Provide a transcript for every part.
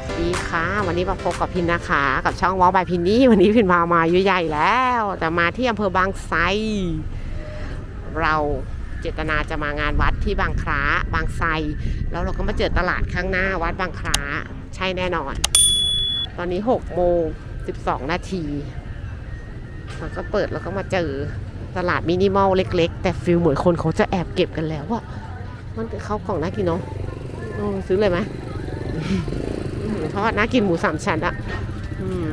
วัสดีค่ะ วันนี้มาพบกับพินนะคะ กับช่องวอลบายพินนี่วันนี้พินมามายุใหญ่แล้วแต่มาที่อำเภอบางไทรเราเจตนาจะมางานวัดที่บางคล้าบางไทรแล้วเราก็มาเจอตลาดข้างหน้าวัดบางคล้าใช่แน่นอน ตอนนี้6โมง12 นาทีมันก็เปิดแล้วก็มาเจอตลาดมินิมอลเล็ก ๆ แต่ฟิลเหมือนคนเขาจะแอบเก็บกันแล้วอะมันเข้าวกล่องน่ากินเนาะซื้อเลยไหม อืมเพราะว่าน่ากินหมูสามชั้นอะอืม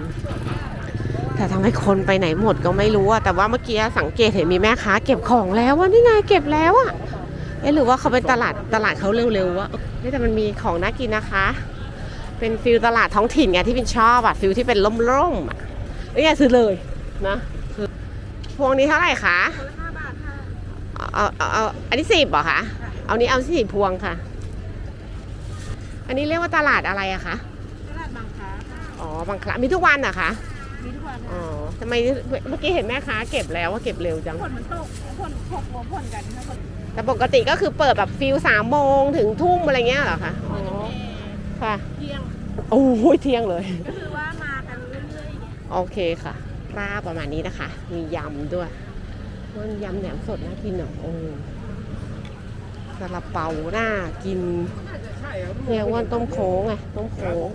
แต่ทำให้คนไปไหนหมดก็ไม่รู้อะแต่ว่าเมื่อกี้สังเกตเห็นมีแม่ค้าเก็บของแล้วว่านี่ไงเก็บแล้วอะเอ๊ะหรือว่าเขาเป็นตลาดตลาดเขาเร็วๆวะเฮ้ยแต่มันมีของน่ากินนะคะ เป็นฟิลตลาดท้องถิ่นไงที่เป็นชอบอะฟิลที่เป็นร่มๆอะเอ้ยซื้อเลยนะคือพวงนี้เท่าไหร่คะเอาเอาเอาอันนี้สิบเหรอคะ เอานี้เอาสิบพวงค่ะ อันนี้เรียกว่าตลาดอะไรอะคะตลาดบางค้าค่ะอ๋อบางครั้งมีทุกวันอะคะมีทุกวันอ๋อทำไมเมื่อกี้เห็นแม่ค้าเก็บแล้วว่าเก็บเร็วจังผลมันตกผลหกโมงผลกันค่ะผลแต่ปกติก็คือเปิดแบบฟิลสามโมงถึงทุ่มอะไรเงี้ยเหรอคะอ๋อค่ะ เที่ยงโอ้ยเที่ยงเลย ก็คือว่ามากันเรื่อยๆอย่างเงี้ยโอเคค่ะปลาประมาณนี้นะคะ มียำด้วยมันยำแหนมสดน่ากินอะโอ้ ซาลาเปาน่ากินเรียว่าต้มโค้งไงต้มโค้ง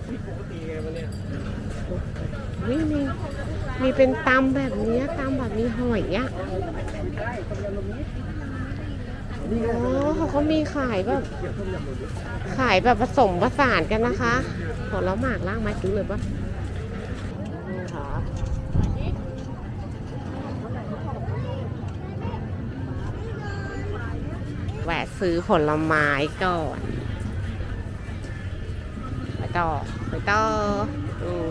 นี่มีมีเป็นตำแบบนี้ตำแบบมีหอยอะอ๋อเขาก็มีขายแบบ ขายแบบผสมผสานกันนะคะผลหมากล่างไม้ซื้อเลยปะนี่ค่ะ แวะซื้อผลไม้ก่อน ไปต่อ ไปต่ออืม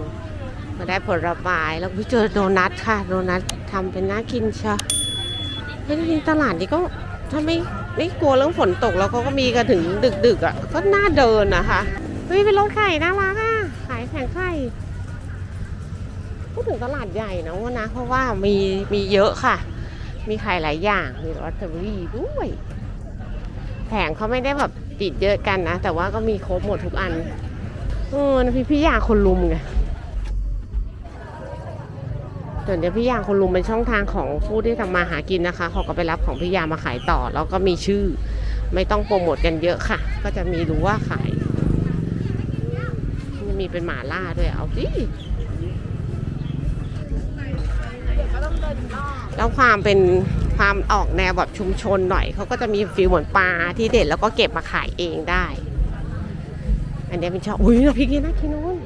มาได้ผลไม้แล้วไปเจอโดนัทค่ะ โดนัททำเป็นน่ากินเชะเฮ้ยจริงตลาดนี้ก็ถ้าไม่ไม่กลัวเรื่องฝนตกแล้วเขาก็มีกันถึงดึกๆอะ ก็น่าเดินนะคะเฮ้ยเป็นรถไข่น่ารักอะ ขายแผงไข่พูดถึงตลาดใหญ่นะว่านะ เพราะว่ามีมีเยอะค่ะ มีขายหลายอย่าง มีลอตเตอรี่ด้วย แผงเขาไม่ได้แบบติดเยอะกันนะ แต่ว่าก็มีครบหมดทุกอันเออนะพี่พี่ยาคนลุมไงส่วนเดี๋ยวพี่ยาคนลุมเป็นช่องทางของผู้ที่ทำมาหากินนะคะเขาก็ไปรับของพี่ยามาขายต่อ แล้วก็มีชื่อ ไม่ต้องโปรโมทกันเยอะค่ะ ก็จะมีรู้ว่าขายมีเป็นหมาล่าด้วยเอาสิก็ต้องเดิแล้วความเป็น ความออกแนวแบบชุมชนหน่อยเขาก็จะมีฟิลเหมือนปลาที่เด็ดแล้วก็เก็บมาขายเองได้ อันนี้เป็นชอบอุ้ยน้ำพริกนี่น่ากินนู้น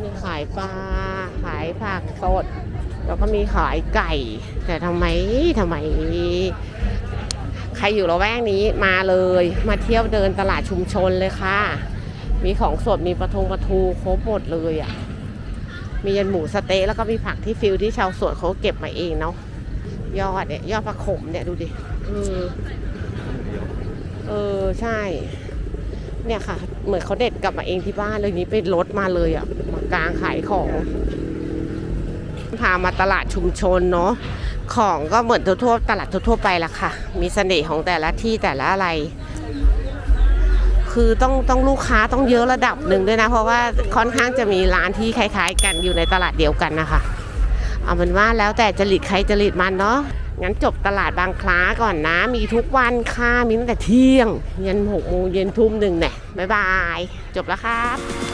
มีขายปลาขายผักสด แล้วก็มีขายไก่ แต่ทำไมทำไม ใครอยู่ละแวกนี้มาเลย มาเที่ยวเดินตลาดชุมชนเลยค่ะ มีของสดมีปลาทงปลาทูครบหมดเลยอะ มียันหมูสะเต๊ะแล้วก็มีผักที่ฟิลที่ชาวสวนเขาเก็บมาเองเนาะยอดเนี่ยยอดผักขมเนี่ยดูดิเออเออใช่ เนี่ยค่ะ เหมือนเขาเด็ดกลับมาเองที่บ้านเลยนี้เป็นรถมาเลยอะมากลางขายของ พามาตลาดชุมชนเนาะของก็เหมือนทั่วๆตลาดทั่วๆไปละค่ะ มีเสน่ห์ของแต่ละที่แต่ละอะไร คือต้องต้องลูกค้าต้องเยอะระดับหนึ่งด้วยนะ เพราะว่าค่อนข้างจะมีร้านที่คล้ายๆ กันอยู่ในตลาดเดียวกันนะคะเอาเป็นว่าแล้วแต่จริตใครจริตมันเนาะงั้นจบตลาดบางคล้าก่อนนะ มีทุกวันค่ะมีตั้งแต่เที่ยง ยันหกโมงเย็นทุ่มหนึ่งเนี่ยบ๊ายบาย จบแล้วครับ